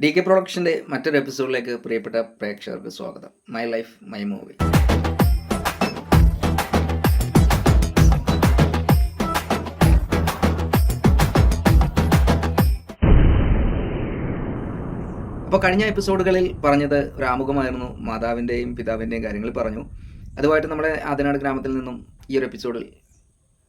D K പ്രൊഡക്ഷന്റെ മറ്റൊരു എപ്പിസോഡിലേക്ക് പ്രിയപ്പെട്ട പ്രേക്ഷകർക്ക് സ്വാഗതം. മൈ ലൈഫ് മൈ മൂവി അപ്പോൾ കഴിഞ്ഞ എപ്പിസോഡുകളിൽ പറഞ്ഞത് ഒരു ആമുഖമായിരുന്നു മാതാവിന്റെയും പിതാവിന്റെയും കാര്യങ്ങൾ പറഞ്ഞു. അതുമായിട്ട് നമ്മുടെ ആദിനാട് ഗ്രാമത്തിൽ നിന്നും ഈ ഒരു എപ്പിസോഡിൽ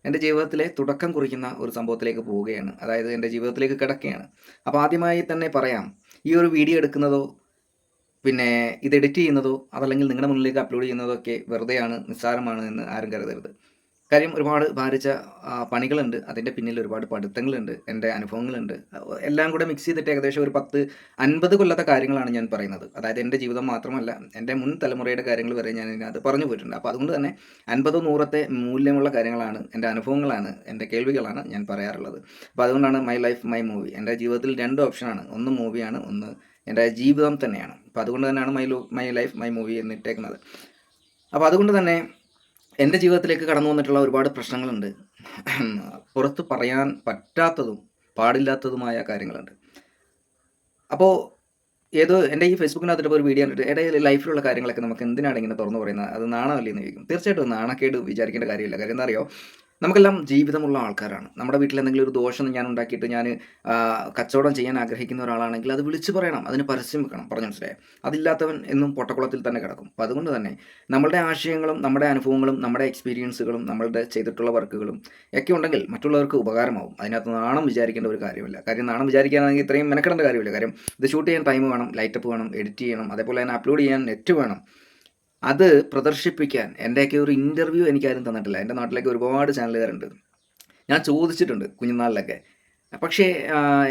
എന്റെ ജീവിതത്തിലെ തുടക്കം കുറിക്കുന്ന ഒരു സംഭവത്തിലേക്ക് പോവുകയാണ്. അതായത് എന്റെ ജീവിതത്തിലേക്ക് കിടക്കുകയാണ്. അപ്പോൾ ആദ്യമായി തന്നെ പറയാം ഈ ഒരു വീഡിയോ എടുക്കുന്നതോ പിന്നെ ഇത് എഡിറ്റ് ചെയ്യുന്നതോ അതല്ലെങ്കിൽ നിങ്ങളുടെ മുന്നിലേക്ക് അപ്ലോഡ് ചെയ്യുന്നതോ ഒക്കെ വെറുതെയാണ് നിസ്സാരമാണ് എന്ന് ആരും കരുതരുത്. കാര്യം ഒരുപാട് ഭാരിച്ച പണികളുണ്ട്. അതിന്റെ പിന്നിൽ ഒരുപാട് പഠിത്തങ്ങളുണ്ട്. എന്റെ അനുഭവങ്ങളുണ്ട്. എല്ലാം കൂടെ മിക്സ് ചെയ്തിട്ട് ഏകദേശം ഒരു പത്ത് അൻപത് കൊല്ലത്തെ കാര്യങ്ങളാണ് ഞാൻ പറയുന്നത്. അതായത് എന്റെ ജീവിതം മാത്രമല്ല എന്റെ മുൻ തലമുറയുടെ കാര്യങ്ങൾ വരെ ഞാൻ അത് പറഞ്ഞു പോയിട്ടുണ്ട്. അപ്പോൾ അതുകൊണ്ട് തന്നെ അൻപത് നൂറത്തെ മൂല്യമുള്ള കാര്യങ്ങളാണ് എന്റെ അനുഭവങ്ങളാണ് എന്റെ കേൾവികളാണ് ഞാൻ പറയാറുള്ളത്. അപ്പോൾ അതുകൊണ്ടാണ് മൈ ലൈഫ് മൈ മൂവി എന്റെ ജീവിതത്തിൽ രണ്ട് ഓപ്ഷനാണ്. ഒന്ന് മൂവിയാണ് ഒന്ന് എന്റെ ജീവിതം തന്നെയാണ്. അപ്പോൾ അതുകൊണ്ട് തന്നെയാണ് മൈ ലൈഫ് മൈ മൂവി എന്നിട്ടേക്കുന്നത് അപ്പോൾ അതുകൊണ്ട് തന്നെ എന്റെ ജീവിതത്തിലേക്ക് കടന്നു വന്നിട്ടുള്ള ഒരുപാട് പ്രശ്നങ്ങളുണ്ട്. പുറത്ത് പറയാൻ പറ്റാത്തതും പാടില്ലാത്തതുമായ കാര്യങ്ങളുണ്ട്. അപ്പോൾ ഏതോ എന്റെ ഈ ഫേസ്ബുക്കിനകത്തിട്ട് ഒരു വീഡിയോ കണ്ടിട്ട് ഇടയിൽ ലൈഫിലുള്ള കാര്യങ്ങളൊക്കെ നമുക്ക് എന്തിനാണ് ഇങ്ങനെ തുറന്നു പറയുന്നത്? അത് നാണമല്ലേ എന്ന് ചോദിക്കും. തീർച്ചയായിട്ടും നാണക്കേട് വിചാരിക്കേണ്ട കാര്യമില്ല. കാര്യം എന്താ അറിയോ നമുക്കെല്ലാം ജീവിതമുള്ള ആൾക്കാരാണ്. നമ്മുടെ വീട്ടിൽ എന്തെങ്കിലും ഒരു ദോഷം ഞാൻ ഉണ്ടാക്കിയിട്ട് ഞാൻ കച്ചവടം ചെയ്യാൻ ആഗ്രഹിക്കുന്ന ഒരാളാണെങ്കിൽ അത് വിളിച്ചു പറയണം. അതിന് പരസ്യം വെക്കണം. പറഞ്ഞു മനസ്സിലായോ? അതില്ലാത്തവൻ എന്നും പൊട്ടക്കുളത്തിൽ തന്നെ കിടക്കും. അപ്പോൾ അതുകൊണ്ട് തന്നെ നമ്മുടെ ആശയങ്ങളും നമ്മുടെ അനുഭവങ്ങളും നമ്മുടെ എക്സ്പീരിയൻസുകളും നമ്മളുടെ ചെയ്തിട്ടുള്ള വർക്കുകളും ഒക്കെ ഉണ്ടെങ്കിൽ മറ്റുള്ളവർക്ക് ഉപകാരമാവും. അതിനകത്ത് നാണം വിചാരിക്കേണ്ട ഒരു കാര്യമില്ല. കാര്യം നാണം വിചാരിക്കാനാണെങ്കിൽ ഇത്രയും മെനക്കെടേണ്ട കാര്യമില്ല. കാര്യം ഇത് ഷൂട്ട് ചെയ്യാൻ ടൈം വേണം ലൈറ്റപ്പ് വേണം എഡിറ്റ് ചെയ്യണം അതേപോലെ തന്നെ അപ്ലോഡ് ചെയ്യാൻ നെറ്റ് വേണം. അത് പ്രദർശിപ്പിക്കാൻ എന്റെയൊക്കെ ഒരു ഇന്റർവ്യൂ എനിക്കാരും തന്നിട്ടില്ല. എന്റെ നാട്ടിലേക്ക് ഒരുപാട് ചാനലുകാരുണ്ട്. ഞാൻ ചോദിച്ചിട്ടുണ്ട് കുഞ്ഞുനാളിലൊക്കെ. പക്ഷേ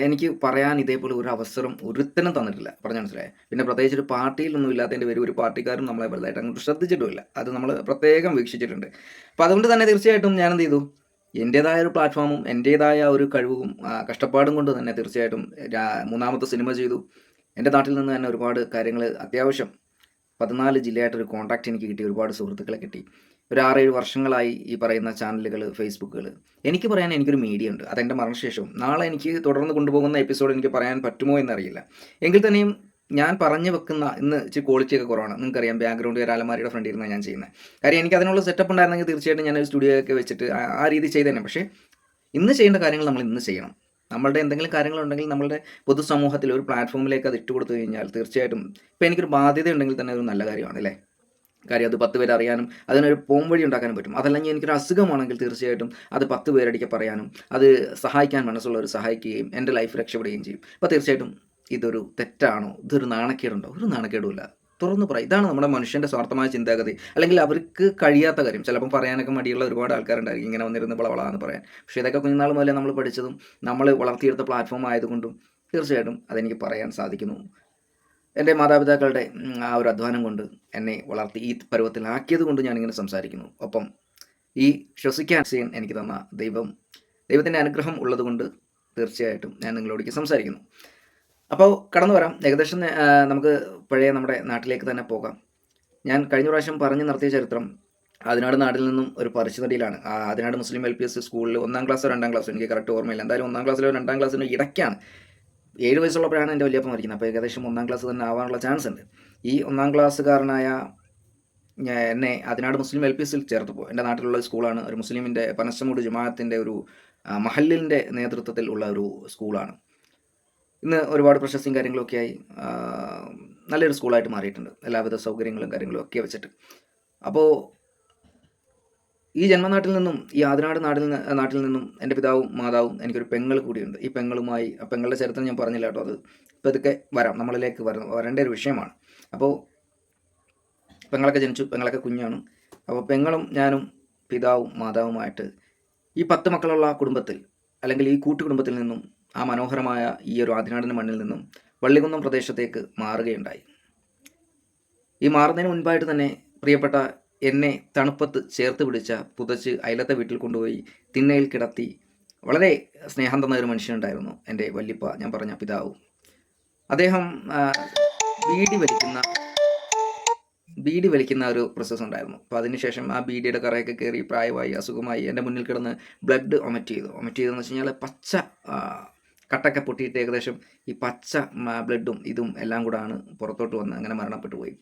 എനിക്ക് പറയാൻ ഇതേപോലെ ഒരു അവസരം ഒരുത്തനും തന്നിട്ടില്ല. പറഞ്ഞു മനസ്സിലായേ? പിന്നെ പ്രത്യേകിച്ച് ഒരു പാർട്ടിയിലൊന്നും ഇല്ലാത്തതിന്റെ പേര് ഒരു പാർട്ടിക്കാരും നമ്മളെ വലുതായിട്ട് അങ്ങോട്ട് ശ്രദ്ധിച്ചിട്ടുമില്ല. അത് നമ്മൾ പ്രത്യേകം വീക്ഷിച്ചിട്ടുണ്ട്. അപ്പോൾ അതുകൊണ്ട് തന്നെ തീർച്ചയായിട്ടും ഞാൻ എന്ത് ചെയ്തു? എന്റേതായ ഒരു പ്ലാറ്റ്ഫോമും എന്റേതായ ഒരു കഴിവും കഷ്ടപ്പാടും കൊണ്ട് തന്നെ തീർച്ചയായിട്ടും മൂന്നാമത്തെ സിനിമ ചെയ്തു. എന്റെ നാട്ടിൽ നിന്ന് തന്നെ ഒരുപാട് കാര്യങ്ങൾ അത്യാവശ്യം പതിനാല് ജില്ലയായിട്ടൊരു കോൺടാക്റ്റ് എനിക്ക് കിട്ടി ഒരുപാട് സുഹൃത്തുക്കളെ കിട്ടി. ഒരു ആറേഴ് വർഷങ്ങളായി ഈ പറയുന്ന ചാനലുകൾ ഫേസ്ബുക്കുകൾ എനിക്ക് പറയാൻ എനിക്കൊരു മീഡിയ ഉണ്ട്. അതെന്റെ മരണശേഷവും നാളെ എനിക്ക് തുടർന്ന് കൊണ്ടുപോകുന്ന എപ്പിസോഡ് എനിക്ക് പറയാൻ പറ്റുമോ എന്നറിയില്ല. എങ്കിൽ തന്നെയും ഞാൻ പറഞ്ഞു വെക്കുന്ന ഇന്ന് ഇച്ചിരി ക്വാളിറ്റി ഒക്കെ കുറവാണ്. നിങ്ങൾക്കറിയാം ബാക്ക്ഗ്രൗണ്ട് ഒരു അലമാരിയുടെ ഫ്രണ്ട് ഇരുന്നാണ് ഞാൻ ചെയ്യുന്നത് കാര്യം എനിക്ക് അതിനുള്ള സെറ്റപ്പ് ഉണ്ടായിരുന്നെങ്കിൽ തീർച്ചയായിട്ടും ഞാൻ സ്റ്റുഡിയോ ഒക്കെ വെച്ചിട്ട് ആ- രീതി ചെയ്തേനെ. പക്ഷേ ഇന്ന് ചെയ്യേണ്ട കാര്യങ്ങൾ നമ്മൾ ഇന്ന് ചെയ്യണം. നമ്മളുടെ എന്തെങ്കിലും കാര്യങ്ങളുണ്ടെങ്കിൽ നമ്മളുടെ പൊതുസമൂഹത്തിൽ ഒരു പ്ലാറ്റ്ഫോമിലേക്ക് അത് ഇട്ട് കൊടുത്തു കഴിഞ്ഞാൽ തീർച്ചയായിട്ടും ഇപ്പം എനിക്കൊരു ബാധ്യത ഉണ്ടെങ്കിൽ തന്നെ ഒരു നല്ല കാര്യമാണ് അല്ലേ? കാര്യം അത് പത്ത് പേര് അറിയാനും അതിനൊരു പോം വഴി ഉണ്ടാക്കാനും പറ്റും. അതല്ലെങ്കിൽ എനിക്കൊരു അസുഖമാണെങ്കിൽ തീർച്ചയായിട്ടും അത് പത്ത് പേരടിക്ക് പറയാനും അത് സഹായിക്കാൻ മനസ്സുള്ളവർ സഹായിക്കുകയും എന്റെ ലൈഫ് രക്ഷപ്പെടുകയും ചെയ്യും. അപ്പോൾ തീർച്ചയായിട്ടും ഇതൊരു തെറ്റാണോ? ഇതൊരു നാണക്കേടുണ്ടോ? ഒരു നാണക്കേടുമില്ല. തുറന്നു പറയും. ഇതാണ് നമ്മുടെ മനുഷ്യന്റെ സ്വാർത്ഥമായ ചിന്താഗതി. അല്ലെങ്കിൽ അവർക്ക് കഴിയാത്ത കാര്യം. ചിലപ്പം പറയാനൊക്കെ മടിയുള്ള ഒരുപാട് ആൾക്കാരുണ്ടായിരിക്കും. ഇങ്ങനെ വന്നിരുന്ന് വളവളാന്ന് പറയാൻ. പക്ഷേ ഇതൊക്കെ കുഞ്ഞുനാൾ മുതലേ നമ്മൾ പഠിച്ചതും നമ്മൾ വളർത്തിയെടുത്ത പ്ലാറ്റ്ഫോം ആയതുകൊണ്ടും തീർച്ചയായിട്ടും അതെനിക്ക് പറയാൻ സാധിക്കുന്നു. എന്റെ മാതാപിതാക്കളുടെ ആ ഒരു അധ്വാനം കൊണ്ട് എന്നെ വളർത്തി ഈ പരുവത്തിലാക്കിയത് കൊണ്ട് ഞാനിങ്ങനെ സംസാരിക്കുന്നു. ഒപ്പം ഈ ശ്വസിക്കാൻ ചെയ്യാൻ എനിക്ക് തന്ന ദൈവം ദൈവത്തിന്റെ അനുഗ്രഹം ഉള്ളതുകൊണ്ട് തീർച്ചയായിട്ടും ഞാൻ നിങ്ങളോടേക്ക് സംസാരിക്കുന്നു. അപ്പോൾ കടന്നു വരാം. ഏകദേശം നമുക്ക് പഴയ നമ്മുടെ നാട്ടിലേക്ക് തന്നെ പോകാം. ഞാൻ കഴിഞ്ഞ പ്രാവശ്യം പറഞ്ഞു നിർത്തിയ ചരിത്രം അതിനാട് നാട്ടിൽ നിന്നും ഒരു പരിശുദ്ധടിയിലാണ് അതിനാട് മുസ്ലിം എൽ പി എസ് സ്കൂളിൽ ഒന്നാം ക്ലാസ്സോ രണ്ടാം ക്ലാസ്സോ എനിക്ക് കറക്റ്റ് ഓർമ്മയില്ല. എന്തായാലും ഒന്നാം ക്ലാസ്സിലോ രണ്ടാം ക്ലാസ്സിലോ ഇടയ്ക്കാണ്. ഏഴ് വയസ്സുള്ളപ്പോഴാണ് എന്റെ വലിയപ്പം മരിക്കുന്നത്. അപ്പോൾ ഏകദേശം ഒന്നാം ക്ലാസ് തന്നെ ആവാനുള്ള ചാൻസ് ഉണ്ട്. ഈ ഒന്നാം ക്ലാസ്സുകാരനായ എന്നെ അതിനാട് മുസ്ലിം എൽ പി എസിൽ ചേർത്തപ്പോൾ എന്റെ നാട്ടിലുള്ള സ്കൂളാണ് ഒരു മുസ്ലിമിന്റെ പനശമൂട് ജമാഅത്തിന്റെ ഒരു മഹല്ലിന്റെ നേതൃത്വത്തിൽ ഉള്ള ഒരു സ്കൂളാണ്. ഇന്ന് ഒരുപാട് പ്രശസ്തിയും കാര്യങ്ങളൊക്കെ ആയി. നല്ലൊരു സ്കൂളായിട്ട് മാറിയിട്ടുണ്ട്. എല്ലാവിധ സൗകര്യങ്ങളും കാര്യങ്ങളും ഒക്കെ വെച്ചിട്ട്. അപ്പോൾ ഈ ജന്മനാട്ടിൽ നിന്നും ഈ ആദിനാട് നാട്ടിൽ നാട്ടിൽ നിന്നും എന്റെ പിതാവും മാതാവും എനിക്കൊരു പെങ്ങൾ കൂടിയുണ്ട്. ഈ പെങ്ങളുമായി ആ പെങ്ങളുടെ ചരിത്രം ഞാൻ പറഞ്ഞില്ല കേട്ടോ. അത് ഇപ്പോൾ ഇതൊക്കെ വരാം. നമ്മളിലേക്ക് വര വരേണ്ട ഒരു വിഷയമാണ്. അപ്പോൾ പെങ്ങളൊക്കെ ജനിച്ചു പെങ്ങളൊക്കെ കുഞ്ഞാണ്. അപ്പോൾ പെങ്ങളും ഞാനും പിതാവും മാതാവുമായിട്ട് ഈ പത്ത് മക്കളുള്ള കുടുംബത്തിൽ അല്ലെങ്കിൽ ഈ കൂട്ടുകുടുംബത്തിൽ നിന്നും ആ മനോഹരമായ ഈ ഒരു ആദിനാടൻ മണ്ണിൽ നിന്നും വള്ളികുന്നം പ്രദേശത്തേക്ക് മാറുകയുണ്ടായി. ഈ മാറുന്നതിന് മുൻപായിട്ട് തന്നെ പ്രിയപ്പെട്ട എന്നെ തണുപ്പത്ത് ചേർത്ത് പിടിച്ച പുതച്ച് അയലത്തെ വീട്ടിൽ കൊണ്ടുപോയി തിണ്ണയിൽ കിടത്തി വളരെ സ്നേഹം തന്ന ഒരു മനുഷ്യനുണ്ടായിരുന്നു എന്റെ വല്യപ്പ ഞാൻ പറഞ്ഞ പിതാവ്. അദ്ദേഹം ബീഡി വലിക്കുന്ന ബീഡി വലിക്കുന്ന ഒരു പ്രോസസ്സ് ഉണ്ടായിരുന്നു. അപ്പോൾ അതിനുശേഷം ആ ബീഡിയുടെ കറയൊക്കെ കയറി പ്രായമായി അസുഖമായി എന്റെ മുന്നിൽ കിടന്ന് ബ്ലഡ് ഒമറ്റ് ചെയ്തു. ഒമറ്റ് ചെയ്തെന്ന് വെച്ച് കഴിഞ്ഞാൽ പച്ച കട്ടൊക്കെ പൊട്ടിയിട്ട് ഏകദേശം ഈ പച്ച ബ്ലഡും ഇതും എല്ലാം കൂടാണ് പുറത്തോട്ട് വന്ന് അങ്ങനെ മരണപ്പെട്ടു പോയി.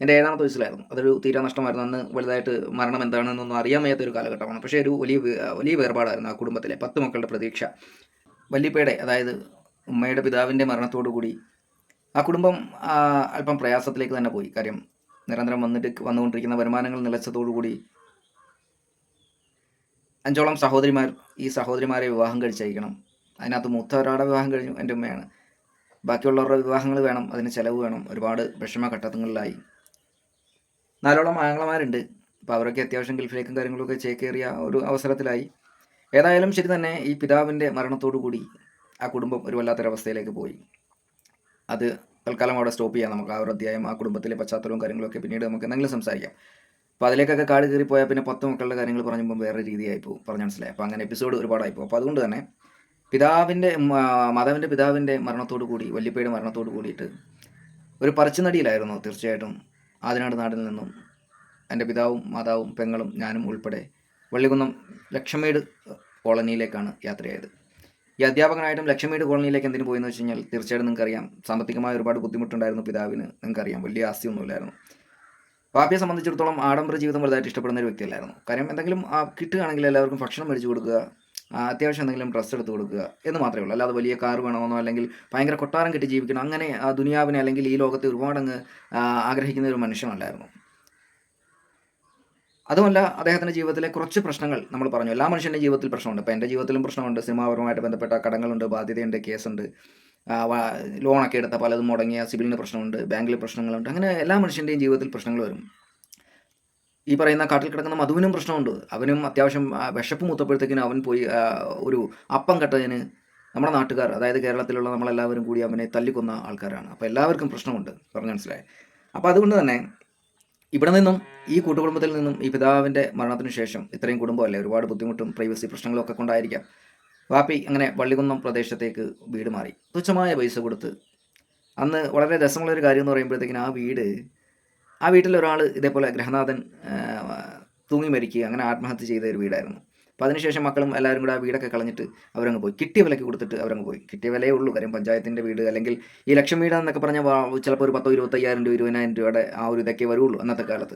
എന്റെ ഏഴാമത്തെ വയസ്സിലായിരുന്നു. അതൊരു തീരാ നഷ്ടമായിരുന്നു. അന്ന് വലുതായിട്ട് മരണം എന്താണെന്നൊന്നും അറിയാൻ വയ്യാത്ത ഒരു കാലഘട്ടമാണ്. പക്ഷേ ഒരു വലിയ വലിയ വേർപാടായിരുന്നു ആ കുടുംബത്തിലെ പത്ത് മക്കളുടെ പ്രതീക്ഷ. വല്ലിപ്പയുടെ അതായത് ഉമ്മയുടെ പിതാവിന്റെ മരണത്തോടു കൂടി ആ കുടുംബം അല്പം പ്രയാസത്തിലേക്ക് തന്നെ പോയി. കാര്യം നിരന്തരം വന്നിട്ട് വന്നുകൊണ്ടിരിക്കുന്ന വരുമാനങ്ങൾ നിലച്ചതോടുകൂടി അഞ്ചോളം സഹോദരിമാർ ഈ സഹോദരിമാരെ വിവാഹം കഴിച്ചയക്കണം അതിനകത്ത് മൂത്ത ഒരാളുടെ വിവാഹം കഴിഞ്ഞു എന്റെ ഉമ്മയാണ്. ബാക്കിയുള്ളവരുടെ വിവാഹങ്ങൾ വേണം അതിന് ചിലവ് വേണം ഒരുപാട് വിഷമ ഘട്ടങ്ങളിലായി. നാലോളം ആംഗ്ലമാരുണ്ട് അപ്പോൾ അവരൊക്കെ അത്യാവശ്യം ഗൾഫിലേക്കും കാര്യങ്ങളൊക്കെ ചേക്കേറിയ ഒരു അവസരത്തിലായി. ഏതായാലും ശരി തന്നെ ഈ പിതാവിന്റെ മരണത്തോടു കൂടി ആ കുടുംബം ഒരു വല്ലാത്തൊരവസ്ഥയിലേക്ക് പോയി. അത് തൽക്കാലം അവിടെ സ്റ്റോപ്പ് ചെയ്യാം. നമുക്ക് ആ ഒരു അധ്യായം ആ കുടുംബത്തിലെ പശ്ചാത്തലവും കാര്യങ്ങളൊക്കെ പിന്നീട് നമുക്ക് എന്തെങ്കിലും സംസാരിക്കാം. അപ്പോൾ അതിലേക്കൊക്കെ കാട് കയറി പോയാൽ പിന്നെ പത്ത് മക്കളുടെ കാര്യങ്ങൾ പറഞ്ഞപ്പോൾ വേറെ രീതിയായി പോകും. പറഞ്ഞ മനസ്സിലായി. അപ്പോൾ അങ്ങനെ എപ്പിസോഡ് ഒരുപാടായി പോകും. അപ്പോൾ അതുകൊണ്ട് തന്നെ പിതാവിന്റെ മാതാവിന്റെ പിതാവിന്റെ മരണത്തോടു കൂടി വല്യപ്പയുടെ മരണത്തോടു കൂടിയിട്ട് ഒരു പറച്ചുനടിയിലായിരുന്നു തീർച്ചയായിട്ടും ആദിനാട് നാടിൽ നിന്നും എന്റെ പിതാവും മാതാവും പെങ്ങളും ഞാനും ഉൾപ്പെടെ വള്ളികുന്നം ലക്ഷമേട് കോളനിയിലേക്കാണ് യാത്രയായത്. ഈ അധ്യാപകനായിട്ടും ലക്ഷമേട് കോളനിയിലേക്ക് എന്തിനു പോയെന്ന് വെച്ച് കഴിഞ്ഞാൽ തീർച്ചയായിട്ടും നിങ്ങൾക്കറിയാം സാമ്പത്തികമായ ഒരുപാട് ബുദ്ധിമുട്ടുണ്ടായിരുന്നു പിതാവിന് നിങ്ങൾക്കറിയാം വലിയ ആസ്തിയൊന്നുമില്ലായിരുന്നു. പാപ്പിയെ സംബന്ധിച്ചിടത്തോളം ആഡംബര ജീവിതം വലുതായിട്ട് ഇഷ്ടപ്പെടുന്ന ഒരു വ്യക്തിയല്ലായിരുന്നു. കാര്യം എന്തെങ്കിലും കിട്ടുകയാണെങ്കിൽ എല്ലാവർക്കും ഭക്ഷണം മേടിച്ചു കൊടുക്കുക അത്യാവശ്യം എന്തെങ്കിലും ഡ്രസ്സ് എടുത്ത് കൊടുക്കുക എന്ന് മാത്രമേ ഉള്ളൂ. അല്ലാതെ വലിയ കാർ വേണമെന്നോ അല്ലെങ്കിൽ ഭയങ്കര കൊട്ടാരം കെട്ടി ജീവിക്കണം അങ്ങനെ ആ ദുനിയാവിനെ അല്ലെങ്കിൽ ഈ ലോകത്തെ ഒരുപാടങ്ങ് ആഗ്രഹിക്കുന്ന ഒരു മനുഷ്യനല്ലായിരുന്നു. അതുമല്ല അദ്ദേഹത്തിന്റെ ജീവിതത്തിലെ കുറച്ച് പ്രശ്നങ്ങൾ നമ്മൾ പറഞ്ഞു. എല്ലാ മനുഷ്യന്റെ ജീവിതത്തിൽ പ്രശ്നമുണ്ട്. ഇപ്പോൾ എന്റെ ജീവിതത്തിലും പ്രശ്നമുണ്ട്. സിനിമാപരമായിട്ട് ബന്ധപ്പെട്ട കടങ്ങളുണ്ട് ബാധ്യതയുണ്ട് കേസുണ്ട്. ലോണൊക്കെ എടുത്ത പലതും മുടങ്ങിയ സിബിലിന് പ്രശ്നമുണ്ട് ബാങ്കിൽ പ്രശ്നങ്ങളുണ്ട്. അങ്ങനെ എല്ലാ മനുഷ്യന്റെയും ജീവിതത്തിൽ പ്രശ്നങ്ങൾ വരും. ഈ പറയുന്ന കാട്ടിൽ കിടക്കുന്ന മധുവിനും പ്രശ്നമുണ്ട്. അവനും അത്യാവശ്യം വിശപ്പ് മൂത്തപ്പോഴത്തേക്കിനും അവൻ പോയി ഒരു അപ്പം കട്ടതിന് നമ്മുടെ നാട്ടുകാർ അതായത് കേരളത്തിലുള്ള നമ്മളെല്ലാവരും കൂടി അവനെ തല്ലിക്കൊന്ന ആൾക്കാരാണ്. അപ്പോൾ എല്ലാവർക്കും പ്രശ്നമുണ്ട്. പറഞ്ഞു മനസ്സിലായി? അപ്പോൾ അതുകൊണ്ട് തന്നെ ഇവിടെ നിന്നും ഈ കൂട്ടുകുടുംബത്തിൽ നിന്നും ഈ പിതാവിന്റെ മരണത്തിന് ശേഷം ഇത്രയും കുടുംബമല്ലേ? ഒരുപാട് ബുദ്ധിമുട്ടും പ്രൈവസി പ്രശ്നങ്ങളും ഒക്കെ കൊണ്ടായിരിക്കാം. വാപ്പി അങ്ങനെ വള്ളികുന്നം പ്രദേശത്തേക്ക് വീട് മാറി. തുച്ഛമായ പൈസ കൊടുത്ത് അന്ന് വളരെ രസമുള്ളൊരു കാര്യം എന്ന് പറയുമ്പോഴത്തേക്കിന് ആ വീട് ആ വീട്ടിലൊരാൾ ഇതേപോലെ ഗ്രഹനാഥൻ തൂങ്ങി മരിക്കുക അങ്ങനെ ആത്മഹത്യ ചെയ്ത ഒരു വീടായിരുന്നു. അപ്പോൾ അതിനുശേഷം മക്കളും എല്ലാവരും കൂടെ ആ വീടൊക്കെ കളഞ്ഞിട്ട് അവരങ്ങ് പോയി. കിട്ടിയ വിലയ്ക്ക് കൊടുത്തിട്ട് അവരങ്ങ് പോയി. കിട്ടിയ വിലയേ ഉള്ളൂ. കാര്യം പഞ്ചായത്തിന്റെ വീട് അല്ലെങ്കിൽ ഈ ലക്ഷം വീട് എന്നൊക്കെ പറഞ്ഞാൽ ചിലപ്പോൾ ഒരു പത്തോ ഇരുപത്തയ്യായിരം രൂപ ഇരുപതിനായിരം രൂപയുടെ ആ ഒരു ഇതൊക്കെ വരുള്ളൂ അന്നത്തെ കാലത്ത്.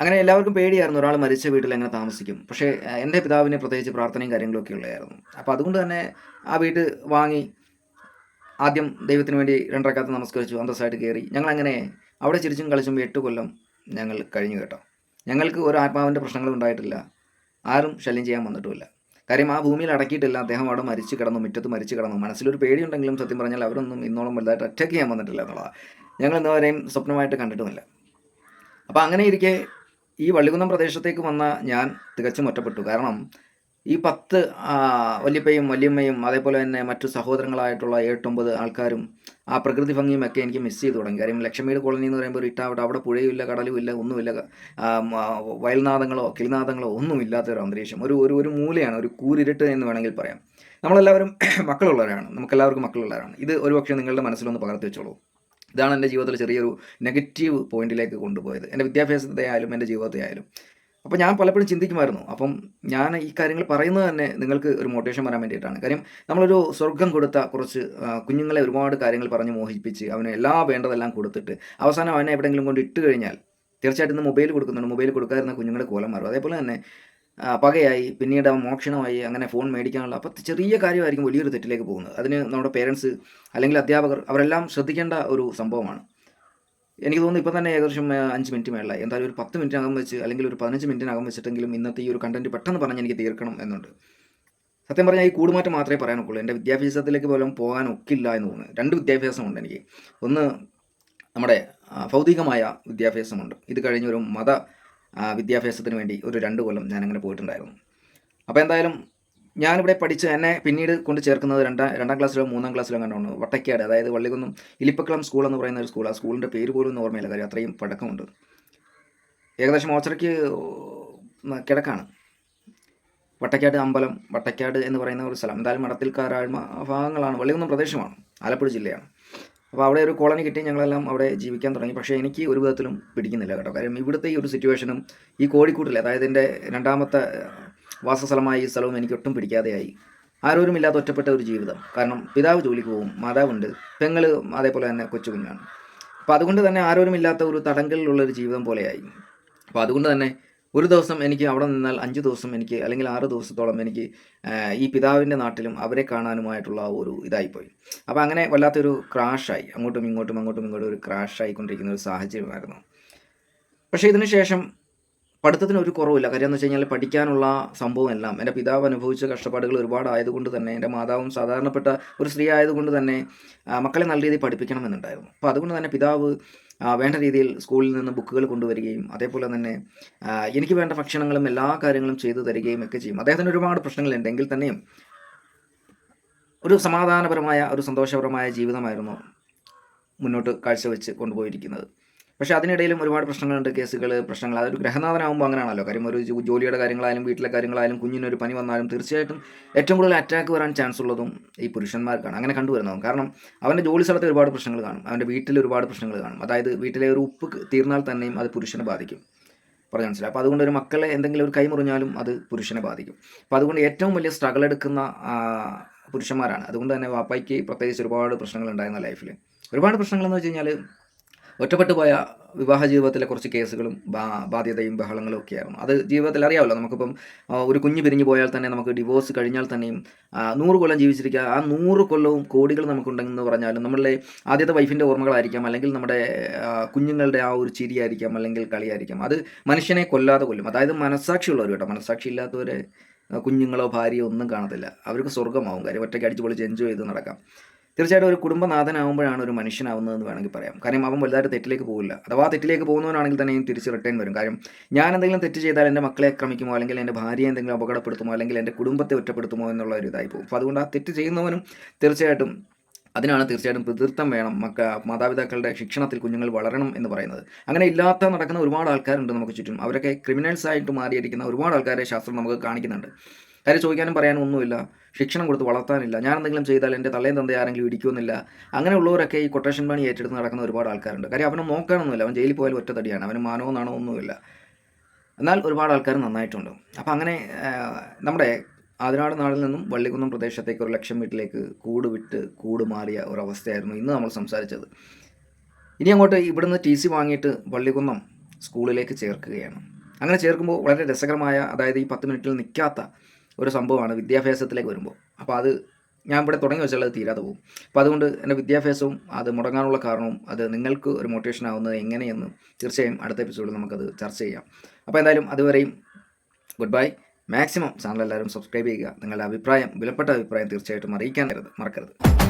അങ്ങനെ എല്ലാവർക്കും പേടിയായിരുന്നു. ഒരാൾ മരിച്ച വീട്ടിൽ എങ്ങനെ താമസിക്കും. പക്ഷേ എന്റെ പിതാവിന് പ്രത്യേകിച്ച് പ്രാർത്ഥനയും കാര്യങ്ങളൊക്കെ ഉള്ളതായിരുന്നു. അപ്പോൾ അതുകൊണ്ട് തന്നെ ആ വീട് വാങ്ങി ആദ്യം ദൈവത്തിന് വേണ്ടി രണ്ടരക്കാലത്ത് നമസ്കരിച്ചു അന്തസ്സായിട്ട് കയറി. ഞങ്ങളങ്ങനെ അവിടെ ചിരിച്ചും കളിച്ചും എട്ട് കൊല്ലം ഞങ്ങൾ കഴിഞ്ഞു കേട്ടോ. ഞങ്ങൾക്ക് ഒരു ആത്മാവിന്റെ പ്രശ്നങ്ങളും ഉണ്ടായിട്ടില്ല. ആരും ശല്യം ചെയ്യാൻ വന്നിട്ടുമില്ല. കാര്യം ആ ഭൂമിയിൽ അടക്കിയിട്ടില്ല. അദ്ദേഹം അവിടെ മരിച്ചു കിടന്നു മുറ്റത്ത് മരിച്ചു കിടന്നു. മനസ്സിലൊരു പേടിയുണ്ടെങ്കിലും സത്യം പറഞ്ഞാൽ അവരൊന്നും ഇന്നോളം വലുതായിട്ട് അറ്റാക്ക് ചെയ്യാൻ വന്നിട്ടില്ല എന്നുള്ളതാണ് ഞങ്ങൾ ഇന്നുവരെയും സ്വപ്നമായിട്ട് കണ്ടിട്ടുമില്ല. അപ്പോൾ അങ്ങനെ ഇരിക്കെ ഈ വള്ളികുന്നം പ്രദേശത്തേക്ക് വന്ന ഞാൻ തികച്ചും ഒറ്റപ്പെട്ടു. കാരണം ഈ പത്ത് വല്യപ്പയും വല്യമ്മയും അതേപോലെ തന്നെ മറ്റു സഹോദരങ്ങളായിട്ടുള്ള എട്ടൊമ്പത് ആൾക്കാരും ആ പ്രകൃതി ഭംഗിയും ഒക്കെ എനിക്ക് മിസ് ചെയ്ത് തുടങ്ങി. കാര്യം ലക്ഷമീട് കോളനി എന്ന് പറയുമ്പോൾ ഇട്ടാവട്ടെ അവിടെ പുഴയുമില്ല കടലും ഇല്ല ഒന്നുമില്ല വയൽനാഥങ്ങളോ കിളിനാദങ്ങളോ ഒന്നും ഇല്ലാത്തൊരു അന്തരീക്ഷം. ഒരു ഒരു ഒരു മൂലയാണ് ഒരു കൂരിരുട്ട് എന്ന് വേണമെങ്കിൽ പറയാം. നമ്മളെല്ലാവരും മക്കളുള്ളവരാണ്. നമുക്കെല്ലാവർക്കും മക്കളുള്ളവരാണ്. ഇത് ഒരുപക്ഷെ നിങ്ങളുടെ മനസ്സിലൊന്ന് പകർത്തി വെച്ചോളൂ. ഇതാണ് എന്റെ ജീവിതത്തിൽ ചെറിയൊരു നെഗറ്റീവ് പോയിന്റിലേക്ക് കൊണ്ടുപോയത്. എന്റെ വിദ്യാഭ്യാസത്തെ ആയാലും എന്റെ ജീവിതത്തെ ആയാലും. അപ്പോൾ ഞാൻ പലപ്പോഴും ചിന്തിക്കുമായിരുന്നു. അപ്പം ഞാൻ ഈ കാര്യങ്ങൾ പറയുന്നത് തന്നെ നിങ്ങൾക്ക് ഒരു മോട്ടിവേഷൻ വരാൻ വേണ്ടിയിട്ടാണ്. കാര്യം നമ്മളൊരു സ്വർഗം കൊടുത്ത കുറച്ച് കുഞ്ഞുങ്ങളെ ഒരുപാട് കാര്യങ്ങൾ പറഞ്ഞ് മോഹിപ്പിച്ച് അവന് എല്ലാ വേണ്ടതെല്ലാം കൊടുത്തിട്ട് അവസാനം അവനെ എവിടെയെങ്കിലും കൊണ്ട് ഇട്ട് കഴിഞ്ഞാൽ തീർച്ചയായിട്ടും ഇന്ന് മൊബൈൽ കൊടുക്കുന്നുണ്ട്. മൊബൈൽ കൊടുക്കാതിരുന്ന കുഞ്ഞുങ്ങളെ കോലം മാറും. അതേപോലെ തന്നെ പകയായി പിന്നീട് മോക്ഷണമായി അങ്ങനെ ഫോൺ മേടിക്കാനുള്ള അപ്പോൾ ചെറിയ കാര്യമായിരിക്കും വലിയൊരു തെറ്റിലേക്ക് പോകുന്നത്. അതിന് നമ്മുടെ പേരൻസ് അല്ലെങ്കിൽ അധ്യാപകർ അവരെല്ലാം ശ്രദ്ധിക്കേണ്ട ഒരു സംഭവമാണ്. എനിക്ക് തോന്നുന്നു ഇപ്പം തന്നെ ഏകദേശം അഞ്ച് മിനിറ്റ് മേളായി എന്തായാലും ഒരു പത്ത് മിനിറ്റിനകം വെച്ച് അല്ലെങ്കിൽ ഒരു പതിനഞ്ച് മിനിറ്റിനകം വെച്ചിട്ടെങ്കിലും ഇന്നത്തെ ഈ ഒരു കണ്ടന്റ് പെട്ടെന്ന് പറഞ്ഞ് എനിക്ക് തീർക്കണം എന്നുണ്ട്. സത്യം പറഞ്ഞാൽ ഈ കൂടുമാറ്റം മാത്രമേ പറയാനൊക്കുള്ളൂ എന്റെ വിദ്യാഭ്യാസത്തിലേക്ക് പോലും പോകാൻ ഒക്കില്ല എന്ന് തോന്നുന്നു. രണ്ട് വിദ്യാഭ്യാസമുണ്ട് എനിക്ക്. ഒന്ന് നമ്മുടെ ഭൗതികമായ വിദ്യാഭ്യാസമുണ്ട്. ഇത് കഴിഞ്ഞൊരു മത വിദ്യാഭ്യാസത്തിന് വേണ്ടി ഒരു രണ്ട് കൊല്ലം ഞാനങ്ങനെ പോയിട്ടുണ്ടായിരുന്നു. അപ്പോൾ എന്തായാലും ഞാനിവിടെ പഠിച്ച് എന്നെ പിന്നീട് കൊണ്ട് ചേർക്കുന്നത് രണ്ടാം രണ്ടാം ക്ലാസ്സിലോ മൂന്നാം ക്ലാസ്സിലോ കണ്ടാണ് വട്ടക്കാട് അതായത് വള്ളികുന്നം ഇലിപ്പക്കളം സ്കൂൾ എന്ന് പറയുന്ന ഒരു സ്കൂൾ ആ സ്കൂളിന്റെ പേര് പോലും ഓർമ്മയില്ല. കാര്യം അത്രയും പഴക്കമുണ്ട്. ഏകദേശം ഓച്ചറയ്ക്ക് കിടക്കാണ് വട്ടക്കാട് അമ്പലം വട്ടക്കാട് എന്ന് പറയുന്ന ഒരു സ്ഥലം. എന്തായാലും മടത്തിൽക്കാരാഴ്മ ഭാഗങ്ങളാണ്. വള്ളികുന്നം പ്രദേശമാണ്. ആലപ്പുഴ ജില്ലയാണ്. അപ്പോൾ അവിടെ ഒരു കോളനി കിട്ടി. ഞങ്ങളെല്ലാം അവിടെ ജീവിക്കാൻ തുടങ്ങി. പക്ഷേ എനിക്ക് ഒരു വിധത്തിലും പിടിക്കുന്നില്ല കേട്ടോ. കാര്യം ഇവിടുത്തെ ഈ ഒരു സിറ്റുവേഷനും ഈ കോഴിക്കൂട്ടിൽ അതായത് എന്റെ രണ്ടാമത്തെ വാസസ്ഥലമായ ഈ സ്ഥലവും എനിക്ക് ഒട്ടും പിടിക്കാതെയായി. ആരോരുമില്ലാത്ത ഒറ്റപ്പെട്ട ഒരു ജീവിതം. കാരണം പിതാവ് ജോലിക്ക് പോകും മാതാവുണ്ട്. പെങ്ങൾ അതേപോലെ തന്നെ കൊച്ചു കുഞ്ഞാണ്. അപ്പോൾ അതുകൊണ്ട് തന്നെ ആരോരുമില്ലാത്ത ഒരു തടങ്കലിലുള്ള ഒരു ജീവിതം പോലെയായി. അപ്പോൾ അതുകൊണ്ട് തന്നെ ഒരു ദിവസം എനിക്ക് അവിടെ നിന്നാൽ അഞ്ച് ദിവസം എനിക്ക് അല്ലെങ്കിൽ ആറ് ദിവസത്തോളം എനിക്ക് ഈ പിതാവിന്റെ നാട്ടിലും അവരെ കാണാനുമായിട്ടുള്ള ഒരു ഇതായിപ്പോയി. അപ്പോൾ അങ്ങനെ വല്ലാത്തൊരു ക്രാഷായി. അങ്ങോട്ടും ഇങ്ങോട്ടും അങ്ങോട്ടും ഇങ്ങോട്ടും ഒരു ക്രാഷായിക്കൊണ്ടിരിക്കുന്ന ഒരു സാഹചര്യമായിരുന്നു. പക്ഷേ ഇതിന് ശേഷം പഠിത്തത്തിന് ഒരു കുറവില്ല. കാര്യം എന്ന് വെച്ച് കഴിഞ്ഞാൽ പഠിക്കാനുള്ള സംഭവം എല്ലാം എന്റെ പിതാവ് അനുഭവിച്ച കഷ്ടപ്പാടുകൾ ഒരുപാട് ആയതുകൊണ്ട് തന്നെ എന്റെ മാതാവും സാധാരണപ്പെട്ട ഒരു സ്ത്രീ ആയതുകൊണ്ട് തന്നെ മക്കളെ നല്ല രീതിയിൽ പഠിപ്പിക്കണമെന്നുണ്ടായിരുന്നു. അപ്പോൾ അതുകൊണ്ട് തന്നെ പിതാവ് വേണ്ട രീതിയിൽ സ്കൂളിൽ നിന്ന് ബുക്കുകൾ കൊണ്ടുവരികയും അതേപോലെ തന്നെ എനിക്ക് വേണ്ട ഭക്ഷണങ്ങളും എല്ലാ കാര്യങ്ങളും ചെയ്തു തരികയും ഒക്കെ ചെയ്യും. അദ്ദേഹത്തിന് ഒരുപാട് പ്രശ്നങ്ങളുണ്ട്. എങ്കിൽ തന്നെയും ഒരു സമാധാനപരമായ ഒരു സന്തോഷപരമായ ജീവിതമായിരുന്നു മുന്നോട്ട് കാഴ്ചവെച്ച് കൊണ്ടുപോയിരിക്കുന്നത്. പക്ഷേ അതിനിടയിലും ഒരുപാട് പ്രശ്നങ്ങളുണ്ട് കേസുകൾ പ്രശ്നങ്ങൾ അതൊരു ഗ്രഹനാഥനാകുമ്പോൾ അങ്ങനെയാണല്ലോ കാര്യം ഒരു ജോലിയുടെ കാര്യങ്ങളായാലും വീട്ടിലെ കാര്യങ്ങളായാലും കുഞ്ഞിനൊരു പനി വന്നാലും തീർച്ചയായിട്ടും ഏറ്റവും കൂടുതൽ അറ്റാക്ക് വരാൻ ചാൻസ് ഉള്ളതും ഈ പുരുഷന്മാർക്കാണ്. അങ്ങനെ കണ്ടുവരുന്നതും. കാരണം അവന്റെ ജോലി സ്ഥലത്ത് ഒരുപാട് പ്രശ്നങ്ങൾ കാണും. അവന്റെ വീട്ടിൽ ഒരുപാട് പ്രശ്നങ്ങൾ കാണും. അതായത് വീട്ടിലെ ഒരു ഉപ്പ് തീർന്നാൽ തന്നെയും അത് പുരുഷനെ ബാധിക്കും. പറഞ്ഞു മനസ്സിലായി? അപ്പോൾ അതുകൊണ്ട് ഒരു മക്കളെ എന്തെങ്കിലും ഒരു കൈമുറിഞ്ഞാലും അത് പുരുഷനെ ബാധിക്കും. അപ്പോൾ അതുകൊണ്ട് ഏറ്റവും വലിയ സ്ട്രഗിൾ എടുക്കുന്ന പുരുഷന്മാരാണ്. അതുകൊണ്ട് തന്നെ വാപ്പയ്ക്ക് പ്രത്യേകിച്ച് ഒരുപാട് പ്രശ്നങ്ങൾ ഉണ്ടായിരുന്ന ലൈഫിൽ ഒരുപാട് പ്രശ്നങ്ങളെന്ന് വെച്ച് കഴിഞ്ഞാൽ ഒറ്റപ്പെട്ടു പോയ വിവാഹ ജീവിതത്തിലെ കുറച്ച് കേസുകളും ബാധ്യതയും ബഹളങ്ങളും ഒക്കെയായിരുന്നു. അത് ജീവിതത്തിൽ അറിയാമല്ലോ. നമുക്കിപ്പം ഒരു കുഞ്ഞ് പിരിഞ്ഞു പോയാൽ തന്നെ നമുക്ക് ഡിവോഴ്സ് കഴിഞ്ഞാൽ തന്നെയും നൂറ് കൊല്ലം ജീവിച്ചിരിക്കുക. ആ നൂറ് കൊല്ലവും കോടികൾ നമുക്കുണ്ടെന്ന് പറഞ്ഞാലും നമ്മളുടെ ആദ്യത്തെ വൈഫിന്റെ ഓർമ്മകളായിരിക്കാം. അല്ലെങ്കിൽ നമ്മുടെ കുഞ്ഞുങ്ങളുടെ ആ ഒരു ചിരിയായിരിക്കാം. അല്ലെങ്കിൽ കളിയായിരിക്കാം. അത് മനുഷ്യനെ കൊല്ലാതെ കൊല്ലും. അതായത് മനസ്സാക്ഷിയുള്ളവർ കേട്ടോ. മനസ്സാക്ഷി ഇല്ലാത്തവരെ കുഞ്ഞുങ്ങളോ ഭാര്യയോ ഒന്നും കാണത്തില്ല. അവർക്ക് സ്വർഗമാവും. കാര്യം ഒറ്റയ്ക്ക് അടിച്ച് പൊളിച്ച് എൻജോയ് ചെയ്ത് നടക്കാം. തീർച്ചയായിട്ടും ഒരു കുടുംബനാഥനാകുമ്പോഴാണ് ഒരു മനുഷ്യനാവുന്നത് എന്ന് വേണമെങ്കിൽ പറയാം. കാര്യം അവൻ വലുതായിട്ട് തെറ്റിലേക്ക് പോകില്ല അഥവാ തെറ്റിലേക്ക് പോകുന്നവനാണെങ്കിൽ തന്നെയും തിരിച്ച് റിട്ടേൺ വരും. കാര്യം ഞാൻ എന്തെങ്കിലും തെറ്റ് ചെയ്താൽ എന്റെ മക്കളെ ആക്രമിക്കുമോ? അല്ലെങ്കിൽ എന്റെ ഭാര്യയെ എന്തെങ്കിലും അപകടപ്പെടുത്തുമോ? അല്ലെങ്കിൽ എന്റെ കുടുംബത്തെ ഒറ്റപ്പെടുത്തുമോ? എന്നുള്ള ഒരു ഇതായി പോകും. അപ്പോൾ അതുകൊണ്ട് ആ തെറ്റ് ചെയ്യുന്നവനും തീർച്ചയായിട്ടും അതിനാണ് തീർച്ചയായിട്ടും പിതൃത്വം വേണം. മക്ക മാതാപിതാക്കളുടെ ശിക്ഷണത്തിൽ കുഞ്ഞുങ്ങൾ വളരണം എന്ന് പറയുന്നത്. അങ്ങനെ ഇല്ലാത്ത നടക്കുന്ന ഒരുപാട് ആൾക്കാരുണ്ട് നമുക്ക് ചുറ്റും. അവരൊക്കെ ക്രിമിനൽസ് ആയിട്ട് മാറിയിരിക്കുന്ന ഒരുപാട് ആൾക്കാരെ ശാസ്ത്രം നമുക്ക് കാണിക്കുന്നുണ്ട്. കാര്യം ചോദിക്കാനും പറയാനും ഒന്നുമില്ല. ശിക്ഷണം കൊടുത്ത് വളർത്താനില്ല. ഞാൻ എന്തെങ്കിലും ചെയ്താൽ എന്റെ തള്ളയും തന്തയെ ആരെങ്കിലും ഇടിക്കുമെന്നില്ല. അങ്ങനെയുള്ളവരൊക്കെ ഈ കൊട്ടേഷൻ പണി ഏറ്റെടുത്ത് നടക്കുന്ന ഒരുപാട് ആൾക്കാരുണ്ട്. കാര്യം അവനെ നോക്കാനൊന്നുമില്ല. അവൻ ജയിലിൽ പോയാൽ ഒറ്റത്തടിയാണ്. അവന് മാനവും നാണോ ഒന്നുമില്ല. എന്നാൽ ഒരുപാട് ആൾക്കാർ നന്നായിട്ടുണ്ട്. അപ്പോൾ അങ്ങനെ നമ്മുടെ ആതിനാട് നാടിൽ നിന്നും വള്ളിക്കുന്നം പ്രദേശത്തേക്ക് ഒരു ലക്ഷം വീട്ടിലേക്ക് കൂട് വിട്ട് കൂട് മാറിയ ഒരവസ്ഥയായിരുന്നു ഇന്ന് നമ്മൾ സംസാരിച്ചത്. ഇനി അങ്ങോട്ട് ഇവിടുന്ന് ടി സി വാങ്ങിയിട്ട് വള്ളിക്കുന്നം സ്കൂളിലേക്ക് ചേർക്കുകയാണ്. അങ്ങനെ ചേർക്കുമ്പോൾ വളരെ രസകരമായ അതായത് ഈ പത്ത് മിനിറ്റിൽ നിൽക്കാത്ത ഒരു സംഭവമാണ് വിദ്യാഭ്യാസത്തിലേക്ക് വരുമ്പോൾ. അപ്പോൾ അത് ഞാൻ ഇവിടെ തുടങ്ങി വെച്ചാൽ അത് തീരാതെ പോകും. അപ്പോൾ അതുകൊണ്ട് എന്റെ വിദ്യാഭ്യാസവും അത് മുടങ്ങാനുള്ള കാരണവും അത് നിങ്ങൾക്ക് ഒരു മോട്ടിവേഷൻ ആവുന്നത് എങ്ങനെയെന്ന് തീർച്ചയായും അടുത്ത എപ്പിസോഡിൽ നമുക്കത് ചർച്ച ചെയ്യാം. അപ്പോൾ എന്തായാലും അതുവരെയും ഗുഡ് ബൈ മാക്സിമം ചാനൽ എല്ലാവരും സബ്സ്ക്രൈബ് ചെയ്യുക. നിങ്ങളുടെ അഭിപ്രായം വിലപ്പെട്ട അഭിപ്രായം തീർച്ചയായിട്ടും അറിയിക്കാൻ മറക്കരുത്.